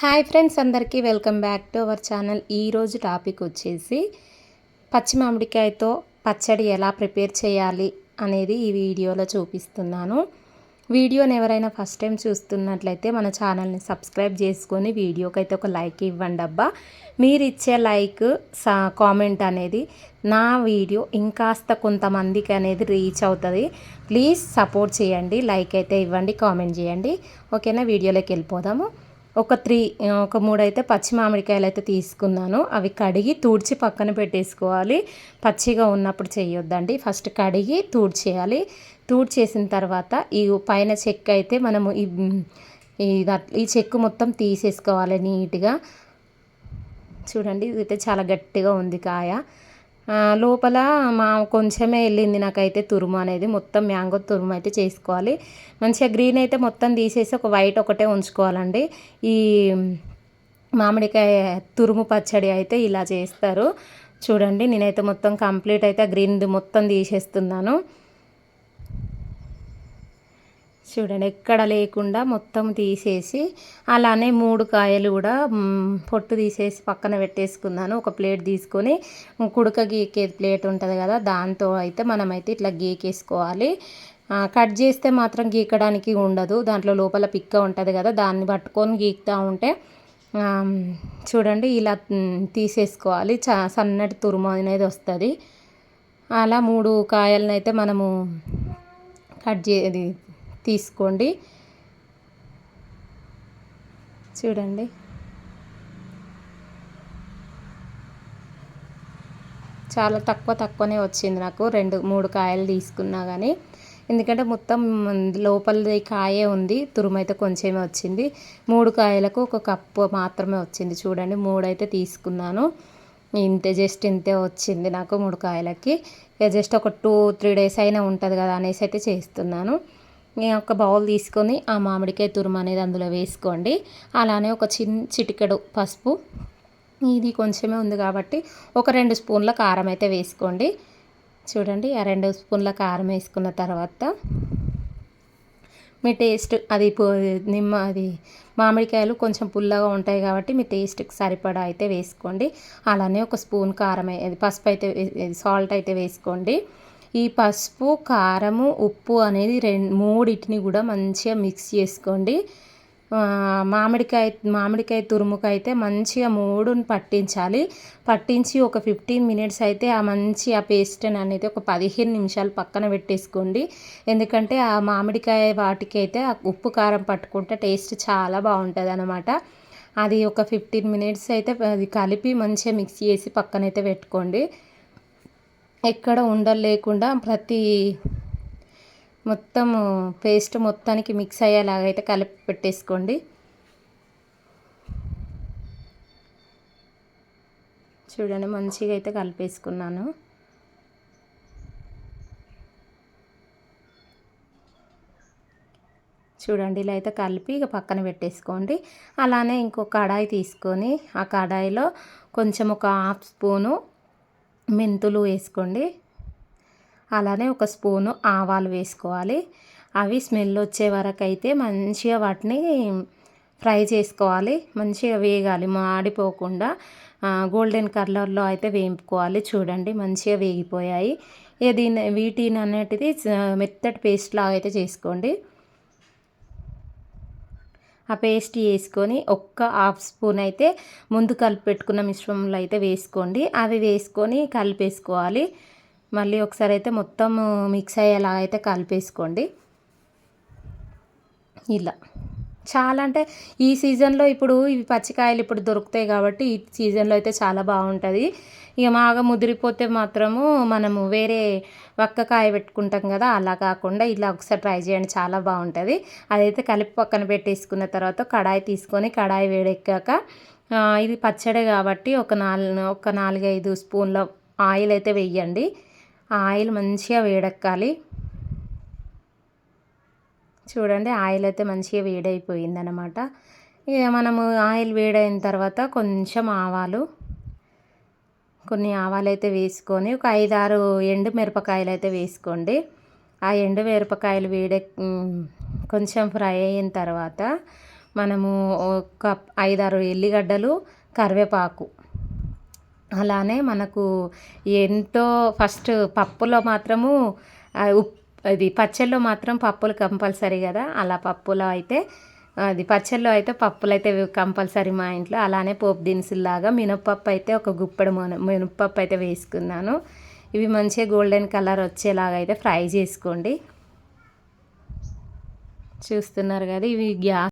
Hi friends అందరికీ welcome back to our channel. ఈరోజు topic వచ్చేసి పచ్చి మామిడికాయతో పచ్చడి ఎలా ప్రిపేర్ చేయాలి అనేది ఈ వీడియోలో చూపిస్తున్నాను. వీడియోని ఎవరైనా ఫస్ట్ టైం చూస్తున్నట్లయితే మన ఛానల్ని సబ్స్క్రైబ్ చేసుకొని వీడియోకి అయితే ఒక లైక్ ఇవ్వండి అబ్బా. మీరు ఇచ్చే లైక్ సా కామెంట్ అనేది నా వీడియో ఇంకాస్త కొంతమందికి అనేది రీచ్ అవుతుంది. ప్లీజ్ సపోర్ట్ చేయండి లైక్ అయితే ఇవ్వండి కామెంట్ చేయండి. ఓకేనా? వీడియోలోకి వెళ్ళిపోదాము. ఒక త్రీ ఒక మూడు అయితే పచ్చి మామిడికాయలు అయితే తీసుకున్నాను. అవి కడిగి తూడ్చి పక్కన పెట్టేసుకోవాలి. పచ్చిగా ఉన్నప్పుడు చేయొద్దండి. ఫస్ట్ కడిగి తూడ్చేయాలి. తూడ్చేసిన తర్వాత ఈ పైన చెక్క అయితే మనము ఈ ఈ చెక్కు మొత్తం తీసేసుకోవాలి నీట్గా. చూడండి ఇదైతే చాలా గట్టిగా ఉంది కాయ. లోపల మా కొంచెమే వెళ్ళింది నాకైతే తురుము అనేది. మొత్తం మ్యాంగో తురుము అయితే చేసుకోవాలి. మంచిగా గ్రీన్ అయితే మొత్తం తీసేసి ఒక వైట్ ఒకటే ఉంచుకోవాలండి. ఈ మామిడికాయ తురుము పచ్చడి అయితే ఇలా చేస్తారు. చూడండి నేనైతే మొత్తం కంప్లీట్ అయితే గ్రీన్ది మొత్తం తీసేస్తున్నాను. చూడండి ఎక్కడ లేకుండా మొత్తం తీసేసి అలానే మూడు కాయలు కూడా పొట్టు తీసేసి పక్కన పెట్టేసుకున్నాను. ఒక ప్లేట్ తీసుకొని కుడక గీకే ప్లేట్ ఉంటుంది కదా దాంతో అయితే మనమైతే ఇట్లా గీకేసుకోవాలి. కట్ చేస్తే మాత్రం గీకడానికి ఉండదు దాంట్లో లోపల పిక్క ఉంటుంది కదా దాన్ని పట్టుకొని గీకుతూ ఉంటే చూడండి ఇలా తీసేసుకోవాలి. చా సన్నటి తురుము అనేది వస్తుంది. అలా మూడు కాయలను అయితే మనము కట్ చే తీసుకోండి. చూడండి. చాలా తక్కువ తక్కువనే వచ్చింది నాకు. రెండు మూడు కాయలు తీసుకున్నా కానీ ఎందుకంటే మొత్తం లోపలది కాయే ఉంది. తురుమైతే కొంచెమే వచ్చింది. మూడు కాయలకు ఒక కప్పు మాత్రమే వచ్చింది. చూడండి మూడు అయితే తీసుకున్నాను. ఇంతే జస్ట్ ఇంతే వచ్చింది నాకు మూడు కాయలకి. జస్ట్ ఒక టూ త్రీ డేస్ అయినా ఉంటుంది కదా అనేసి అయితే చేస్తున్నాను. ఒక బౌల్ తీసుకొని ఆ మామిడికాయ తురుము అనేది అందులో వేసుకోండి. అలానే ఒక చిన్న చిటికెడు పసుపు. ఇది కొంచెమే ఉంది కాబట్టి ఒక రెండు స్పూన్ల కారం అయితే వేసుకోండి. చూడండి ఆ రెండు స్పూన్ల కారం వేసుకున్న తర్వాత మీ టేస్ట్ అది నిమ్మ అది మామిడికాయలు కొంచెం పుల్లగా ఉంటాయి కాబట్టి మీ టేస్ట్కి సరిపడా అయితే వేసుకోండి. అలానే ఒక స్పూన్ కారం పసుపు అయితే సాల్ట్ అయితే వేసుకోండి. ఈ పసుపు కారము ఉప్పు అనేది రెండు మూడింటిని కూడా మంచిగా మిక్స్ చేసుకోండి. మామిడికాయ మామిడికాయ తురుముకైతే మంచిగా మూడుని పట్టించాలి. పట్టించి ఒక ఫిఫ్టీన్ మినిట్స్ అయితే ఆ మంచి ఆ పేస్ట్ అనేది ఒక పదిహేను నిమిషాలు పక్కన పెట్టేసుకోండి. ఎందుకంటే ఆ మామిడికాయ వాటికైతే ఆ ఉప్పు కారం పట్టుకుంటే టేస్ట్ చాలా బాగుంటుంది అనమాట అది ఒక ఫిఫ్టీన్ మినిట్స్ అయితే అది కలిపి మంచిగా మిక్స్ చేసి పక్కనైతే పెట్టుకోండి. ఎక్కడ ఉండలు లేకుండా ప్రతి మొత్తం పేస్ట్ మొత్తానికి మిక్స్ అయ్యేలాగైతే కలిపి పెట్టేసుకోండి. చూడండి మంచిగా అయితే కలిపేసుకున్నాను. చూడండి ఇలా అయితే కలిపి ఇక పక్కన పెట్టేసుకోండి. అలానే ఇంకో కడాయి తీసుకొని ఆ కడాయిలో కొంచెం ఒక హాఫ్ స్పూను మెంతులు వేసుకోండి. అలానే ఒక స్పూను ఆవాలు వేసుకోవాలి. అవి స్మెల్ వచ్చే వరకు అయితే మంచిగా వాటిని ఫ్రై చేసుకోవాలి. మంచిగా వేగాలి. మాడిపోకుండా గోల్డెన్ కలర్లో అయితే వేపుకోవాలి చూడండి మంచిగా వేగిపోయాయి. ఇక దీని వీటిని అనేటిది మెత్తటి పేస్ట్ లాగా అయితే చేసుకోండి. ఆ పేస్ట్ వేసుకొని ఒక్క హాఫ్ స్పూన్ అయితే ముందు కలిపి పెట్టుకున్న మిశ్రమంలో అయితే వేసుకోండి. అవి వేసుకొని కలిపేసుకోవాలి. మళ్ళీ ఒకసారి అయితే మొత్తం మిక్స్ అయ్యేలా అయితే కలిపేసుకోండి. ఇలా. చాలా అంటే ఈ సీజన్లో ఇప్పుడు ఇవి పచ్చికాయలు ఇప్పుడు దొరుకుతాయి కాబట్టి ఈ సీజన్లో అయితే చాలా బాగుంటుంది. ఇక బాగా ముదిరిపోతే మాత్రము మనము వేరే వక్కకాయ పెట్టుకుంటాం కదా అలా కాకుండా ఇలా ఒకసారి ట్రై చేయండి చాలా బాగుంటుంది. అదైతే కలిపి పక్కన పెట్టేసుకున్న తర్వాత కడాయి తీసుకొని కడాయి వేడెక్కాక ఇది పచ్చడి కాబట్టి ఒక నాలుగు ఒక నాలుగైదు స్పూన్ల ఆయిల్ అయితే వేయండి ఆయిల్ మంచిగా వేడెక్కాలి. చూడండి ఆయిల్ అయితే మంచిగా వేడైపోయిందనమాట ఇక మనము ఆయిల్ వేడైన తర్వాత కొంచెం ఆవాలు కొన్ని ఆవాలు అయితే వేసుకొని ఒక ఐదారు ఎండు మిరపకాయలు అయితే వేసుకోండి. ఆ ఎండు మిరపకాయలు వేడే కొంచెం ఫ్రై అయిన తర్వాత మనము ఒక ఐదారు ఎల్లిగడ్డలు కరివేపాకు. అలానే మనకు ఎంతో ఫస్ట్ పప్పులో మాత్రము ఉప్ అది పచ్చళ్ళలో మాత్రం పప్పులు కంపల్సరీ కదా. అలా పప్పులో అయితే అది పచ్చళ్ళలో అయితే పప్పులు అయితే కంపల్సరీ మా ఇంట్లో. అలానే పోపు దినుసుల్లాగా మినప్పప్పు అయితే ఒక గుప్పెడు మినప్పప్పు అయితే వేసుకున్నాను. ఇవి మంచిగా గోల్డెన్ కలర్ వచ్చేలాగా అయితే ఫ్రై చేసుకోండి. చూస్తున్నారు కదా ఇవి గ్యాస్